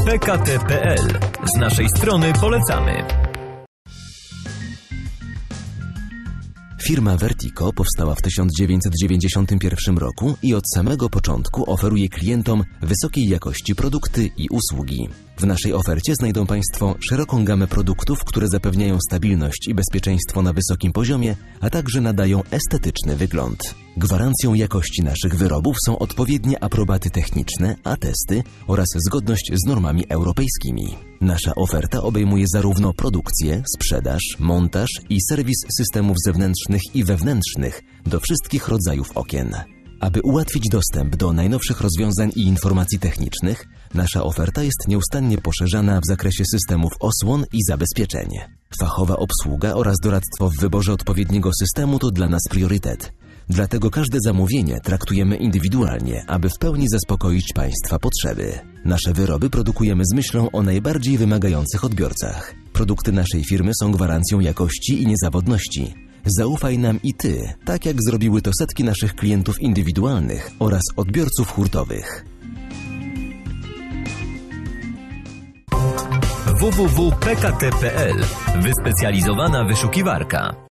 www.pkt.pl. Z naszej strony polecamy. Firma Vertico powstała w 1991 roku i od samego początku oferuje klientom wysokiej jakości produkty i usługi. W naszej ofercie znajdą Państwo szeroką gamę produktów, które zapewniają stabilność i bezpieczeństwo na wysokim poziomie, a także nadają estetyczny wygląd. Gwarancją jakości naszych wyrobów są odpowiednie aprobaty techniczne, atesty oraz zgodność z normami europejskimi. Nasza oferta obejmuje zarówno produkcję, sprzedaż, montaż i serwis systemów zewnętrznych i wewnętrznych do wszystkich rodzajów okien. Aby ułatwić dostęp do najnowszych rozwiązań i informacji technicznych, nasza oferta jest nieustannie poszerzana w zakresie systemów osłon i zabezpieczeń. Fachowa obsługa oraz doradztwo w wyborze odpowiedniego systemu to dla nas priorytet. Dlatego każde zamówienie traktujemy indywidualnie, aby w pełni zaspokoić Państwa potrzeby. Nasze wyroby produkujemy z myślą o najbardziej wymagających odbiorcach. Produkty naszej firmy są gwarancją jakości i niezawodności. Zaufaj nam i Ty, tak jak zrobiły to setki naszych klientów indywidualnych oraz odbiorców hurtowych. www.pkt.pl. Wyspecjalizowana wyszukiwarka.